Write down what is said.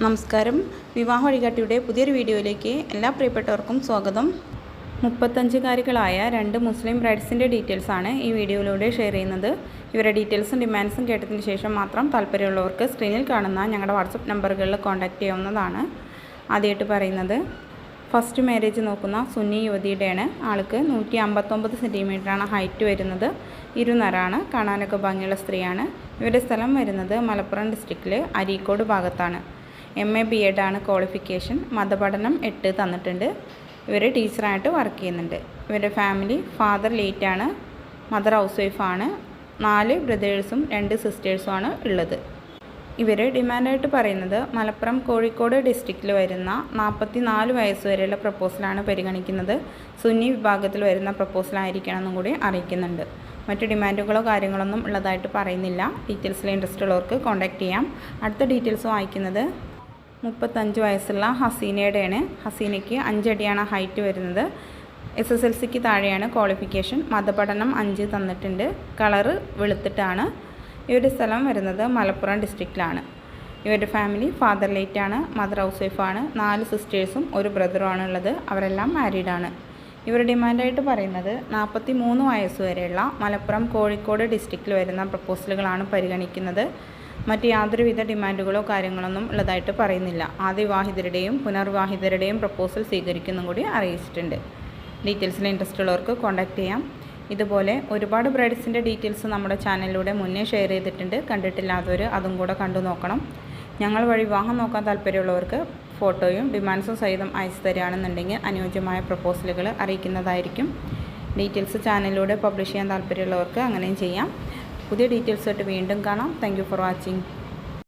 നമസ്കാരം. വിവാഹ വഴികാട്ടിയുടെ പുതിയൊരു വീഡിയോയിലേക്ക് എല്ലാ പ്രിയപ്പെട്ടവർക്കും സ്വാഗതം. മുപ്പത്തഞ്ചുകാരികളായ രണ്ട് മുസ്ലിം ബ്രൈഡ്സിന്റെ ഡീറ്റെയിൽസാണ് ഈ വീഡിയോയിലൂടെ ഷെയർ ചെയ്യുന്നത്. ഇവരുടെ ഡീറ്റെയിൽസും ഡിമാൻഡ്സും കേട്ടതിന് ശേഷം മാത്രം താല്പര്യമുള്ളവർക്ക് സ്ക്രീനിൽ കാണുന്ന ഞങ്ങളുടെ വാട്സപ്പ് നമ്പറുകളിൽ കോൺടാക്റ്റ് ചെയ്യാവുന്നതാണ് ആദ്യമായിട്ട് പറയുന്നത്. ഫസ്റ്റ് മാരേജ് നോക്കുന്ന സുന്നി യുവതിയുടെയാണ്. ആൾക്ക് നൂറ്റി അമ്പത്തൊമ്പത് സെന്റിമീറ്ററാണ് ഹൈറ്റ് വരുന്നത്. ഇരുനറാണ് കാണാനൊക്കെ ഭംഗിയുള്ള സ്ത്രീയാണ്. ഇവരുടെ സ്ഥലം വരുന്നത് മലപ്പുറം ഡിസ്ട്രിക്റ്റിൽ അരീക്കോട് ഭാഗത്താണ്. എം എ ബി എഡ് ആണ് ക്വാളിഫിക്കേഷൻ മതപഠനം എട്ട് തന്നിട്ടുണ്ട്. ഇവർ ടീച്ചറായിട്ട് വർക്ക് ചെയ്യുന്നുണ്ട്. ഇവരുടെ ഫാമിലി ഫാദർ ലേറ്റാണ് മദർ ഹൗസ് വൈഫാണ് നാല് ബ്രദേഴ്സും രണ്ട് സിസ്റ്റേഴ്സുമാണ് ഉള്ളത്. ഇവർ ഡിമാൻഡായിട്ട് പറയുന്നത് മലപ്പുറം കോഴിക്കോട് ഡിസ്ട്രിക്റ്റിൽ വരുന്ന നാൽപ്പത്തി നാല് വയസ്സ് വരെയുള്ള പ്രപ്പോസലാണ് പരിഗണിക്കുന്നത്. സുന്നി വിഭാഗത്തിൽ വരുന്ന പ്രപ്പോസലായിരിക്കണം എന്നും കൂടി അറിയിക്കുന്നുണ്ട്. മറ്റു ഡിമാൻഡുകളോ കാര്യങ്ങളൊന്നും ഉള്ളതായിട്ട് പറയുന്നില്ല. ഡീറ്റെയിൽസിൽ ഇൻട്രസ്റ്റ് ഉള്ളവർക്ക് കോൺടാക്റ്റ് ചെയ്യാം. അടുത്ത ഡീറ്റെയിൽസ് വായിക്കുന്നത് മുപ്പത്തഞ്ച് വയസ്സുള്ള ഹസീനയുടെയാണ്. ഹസീനയ്ക്ക് അഞ്ചടിയാണ് ഹൈറ്റ് വരുന്നത്. എസ് എസ് എൽ സിക്ക് താഴെയാണ് ക്വാളിഫിക്കേഷൻ മതപഠനം അഞ്ച് തന്നിട്ടുണ്ട്. കളറ് വെളുത്തിട്ടാണ്. ഇവരുടെ സ്ഥലം വരുന്നത് മലപ്പുറം ഡിസ്ട്രിക്റ്റിലാണ് ഇവരുടെ ഫാമിലി ഫാദർ ലേറ്റാണ് മദർ ഹൗസ് വൈഫാണ് നാല് സിസ്റ്റേഴ്സും ഒരു ബ്രദറുമാണ് ഉള്ളത്. അവരെല്ലാം മാരീഡാണ് ഇവർ ഡിമാൻഡായിട്ട് പറയുന്നത് നാൽപ്പത്തി മൂന്ന് വയസ്സ് വരെയുള്ള മലപ്പുറം കോഴിക്കോട് ഡിസ്ട്രിക്റ്റിൽ വരുന്ന പ്രപ്പോസലുകളാണ് പരിഗണിക്കുന്നത്. മറ്റ് യാതൊരുവിധ ഡിമാൻഡുകളോ കാര്യങ്ങളൊന്നും ഉള്ളതായിട്ട് പറയുന്നില്ല. ആദ്യ പുനർവാഹിതരുടെയും പ്രപ്പോസൽ സ്വീകരിക്കുന്നും കൂടി അറിയിച്ചിട്ടുണ്ട്. ഡീറ്റെയിൽസിൽ ഇൻട്രസ്റ്റ് ഉള്ളവർക്ക് കോൺടാക്റ്റ് ചെയ്യാം. ഇതുപോലെ ഒരുപാട് ബ്രൈഡ്സിന്റെ ഡീറ്റെയിൽസ് നമ്മുടെ ചാനലിലൂടെ മുന്നേ ഷെയർ ചെയ്തിട്ടുണ്ട്. കണ്ടിട്ടില്ലാത്തവർ അതും കൂടെ കണ്ടു നോക്കണം. ഞങ്ങൾ വഴി വിവാഹം നോക്കാൻ താല്പര്യമുള്ളവർക്ക് ഫോട്ടോയും ഡിമാൻഡ്സും സഹിതം അയച്ചു തരികയാണെന്നുണ്ടെങ്കിൽ അനുയോജ്യമായ പ്രപ്പോസലുകൾ അറിയിക്കുന്നതായിരിക്കും. ഡീറ്റെയിൽസ് ചാനലിലൂടെ പബ്ലിഷ് ചെയ്യാൻ താല്പര്യമുള്ളവർക്ക് അങ്ങനെയും ചെയ്യാം. പുതിയ ഡീറ്റെയിൽസായിട്ട് വീണ്ടും കാണാം. Thank for watching